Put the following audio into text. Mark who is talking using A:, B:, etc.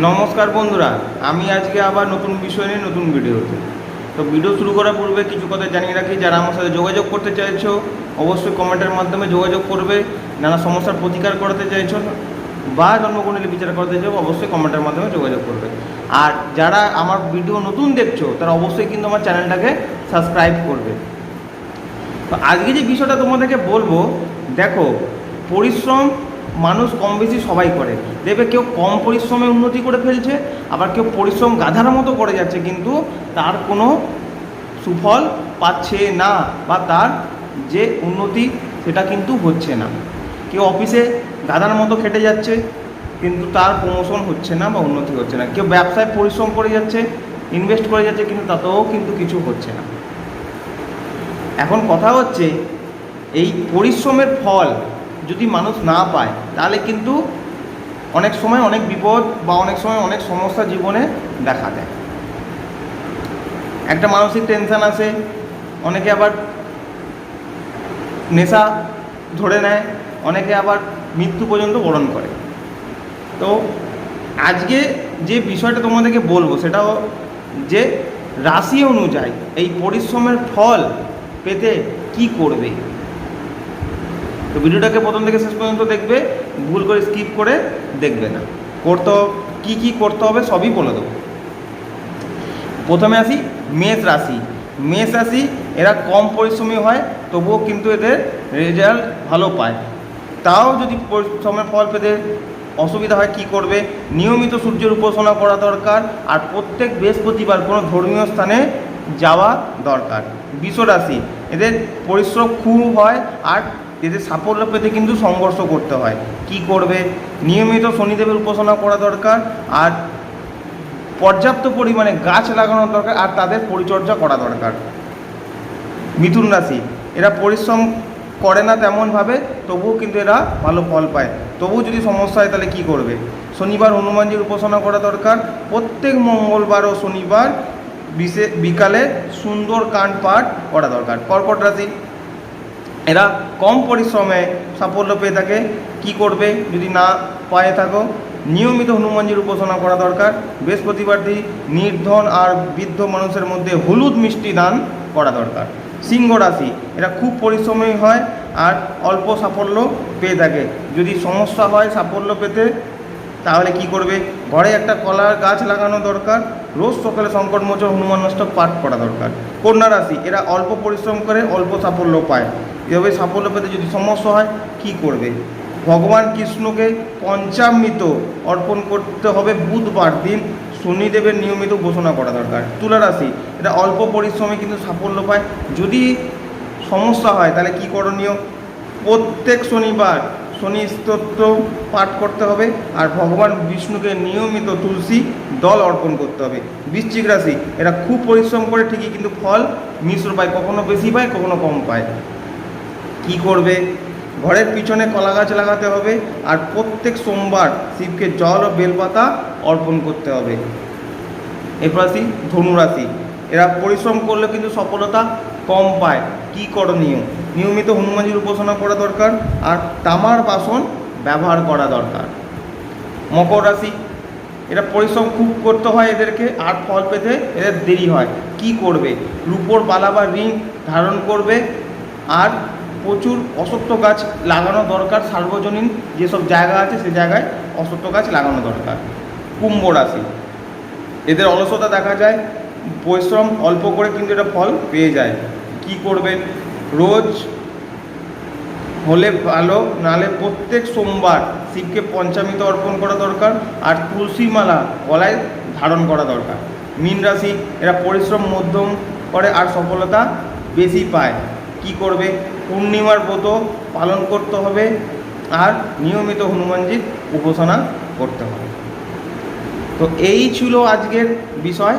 A: নমস্কার বন্ধুরা, আমি আজকে আবার নতুন বিষয় নিয়ে নতুন ভিডিওতে। তো ভিডিও শুরু করার পূর্বে কিছু কথা জানিয়ে রাখি, যারা আমার সাথে যোগাযোগ করতে চাইছো, অবশ্যই কমেন্টের মাধ্যমে যোগাযোগ করবে। নানা সমস্যার প্রতিকার করতে চাইছো, বা জন্মকুণ্ডলী বিচার করতে চাইছো, অবশ্যই কমেন্টের মাধ্যমে যোগাযোগ করবে। আর যারা আমার ভিডিও নতুন দেখছ, তারা অবশ্যই কিন্তু আমার চ্যানেলটাকে সাবস্ক্রাইব করবে। তো আজকে যে বিষয়টা তোমাদেরকে বলব, দেখো, পরিশ্রম মানুষ কম বেশি সবাই করে। দেখবে কেউ কম পরিশ্রমে উন্নতি করে ফেলছে, আবার কেউ পরিশ্রম গাধার মতো করে যাচ্ছে, কিন্তু তার কোনো সুফল পাচ্ছে না বা তার যে উন্নতি সেটা কিন্তু হচ্ছে না। কেউ অফিসে গাধার মতো খেটে যাচ্ছে, কিন্তু তার প্রমোশন হচ্ছে না বা উন্নতি হচ্ছে না। কেউ ব্যবসায় পরিশ্রম করে যাচ্ছে ইনভেস্ট করে যাচ্ছে, কিন্তু তাতেও কিন্তু কিছু হচ্ছে না। এখন কথা হচ্ছে, এই পরিশ্রমের ফল যদি মানুষ না পায়, তাহলে কিন্তু অনেক সময় অনেক বিপদ বা অনেক সময় অনেক সমস্যা জীবনে দেখা দেয়। একটা মানসিক টেনশন আসে, অনেকে আবার নেশা ধরে নেয়, অনেকে আবার মৃত্যু পর্যন্ত বরণ করে। তো আজকে যে বিষয়টা তোমাদেরকে বলব সেটাও যে রাশি অনুযায়ী এই পরিশ্রমের ফল পেতে কি করবে? তো ভিডিওটাকে প্রথম থেকে শেষ পর্যন্ত দেখবে, ভুল করে স্কিপ করে দেখবে না। করতে কি কি করতে হবে সবই বলে দেবো। প্রথমে আসি মেষ রাশি। মেষ রাশি এরা কম পরিশ্রমী হয়, তবুও কিন্তু এদের রেজাল্ট ভালো পায়। তাও যদি পরিশ্রমের ফল পেতে অসুবিধা হয়, কি করবে? নিয়মিত সূর্যের উপাসনা করা দরকার, আর প্রত্যেক বৃহস্পতিবার কোনো ধর্মীয় স্থানে যাওয়া দরকার। বিষ রাশি, এদের পরিশ্রম খুব হয়, আর এদের সাফল্য পেতে কিন্তু সংঘর্ষ করতে হয়। কি করবে? নিয়মিত শনিদেবের উপাসনা করা দরকার আর পর্যাপ্ত পরিমাণে গাছ লাগানো দরকার আর তাদের পরিচর্যা করা দরকার। মিথুন রাশি, এরা পরিশ্রম করে না তেমনভাবে, তবুও কিন্তু এরা ভালো ফল পায়। তবুও যদি সমস্যা হয় তাহলে কী করবে? শনিবার হনুমানজির উপাসনা করা দরকার। প্রত্যেক মঙ্গলবার ও শনিবার বিশে বিকালে সুন্দর কান পাঠ করা দরকার। কর্কট রাশি এরা কম পরিশ্রমে সাফল্য পেয়ে থাকে। কি করবে যদি না পায়ে থাকো? নিয়মিত হনুমানজির উপাসনা করা দরকার। বৃহস্পতিবার দিন নির্ধন আর বৃদ্ধ মানুষের মধ্যে হলুদ মিষ্টি দান করা দরকার। সিংহ রাশি, এরা খুব পরিশ্রমী হয় আর অল্প সাফল্য পেয়ে থাকে। যদি সমস্যা হয় সাফল্য পেতে, তাহলে কি করবে? ঘরে একটা কলার গাছ লাগানো দরকার। রোজ সকালে সংকটমোচন হনুমান অষ্টক পাঠ করা দরকার। কন্যা রাশি, এরা অল্প পরিশ্রম করে অল্প সাফল্য পায়। এভাবে সাফল্য পেতে, যদি সমস্যা হয়, কি করবে? ভগবান কৃষ্ণকে পঞ্চামৃত অর্পণ করতে হবে বুধবার দিন। শনিদেবের নিয়মিত ঘোষণা করা দরকার। তুলা রাশি এটা অল্প পরিশ্রমে কিন্তু সাফল্য পায়। যদি সমস্যা হয়, তাহলে কি করণীয়? প্রত্যেক শনিবার শনি স্তোত্র পাঠ করতে হবে আর ভগবান বিষ্ণুকে নিয়মিত তুলসী দল অর্পণ করতে হবে। বৃশ্চিক রাশি, এরা খুব পরিশ্রম করে, ঠিকই কিন্তু ফল মিশ্র পায়, কখনো বেশি পায়, কখনো কম পায়। কি করবে? ঘরের পিছনে কলা গাছ লাগাতে হবে আর প্রত্যেক সোমবার শিবকে জল ও বেলপাতা অর্পণ করতে হবে। এরপর আসি ধনুরাশি। এরা পরিশ্রম করলে কিন্তু সফলতা কম পায়। কি করণীয় নিয়মিত হনুমানজির উপাসনা করা দরকার আর তামার বাসন ব্যবহার করা দরকার। মকর রাশি। এরা পরিশ্রম খুব করতে হয় এদেরকে, আর ফল পেতে এদের দেরি হয়। কি করবে? রূপোর বালা বা রিং ধারণ করবে আর প্রচুর অসত্য গাছ লাগানো দরকার, সার্বজনীন যেসব জায়গা আছে সে জায়গায় অসত্য গাছ লাগানো দরকার। কুম্ভ রাশি। এদের অলসতা দেখা যায়, পরিশ্রম অল্প করে কিন্তু এটা ফল পেয়ে যায়। কি করবেন? রোজ হলে ভালো নালে প্রত্যেক সোমবার শিবকে পঞ্চামৃত অর্পণ করা দরকার আর তুলসী মালা গলায় ধারণ করা দরকার। মীন রাশি, এরা পরিশ্রম মধ্যম করে আর সফলতা বেশি পায়। কি করবে? পূর্ণিমার ব্রত পালন করতে হবে আর নিয়মিত হনুমানজির উপাসনা করতে হবে। তো এই ছিল আজকের বিষয়।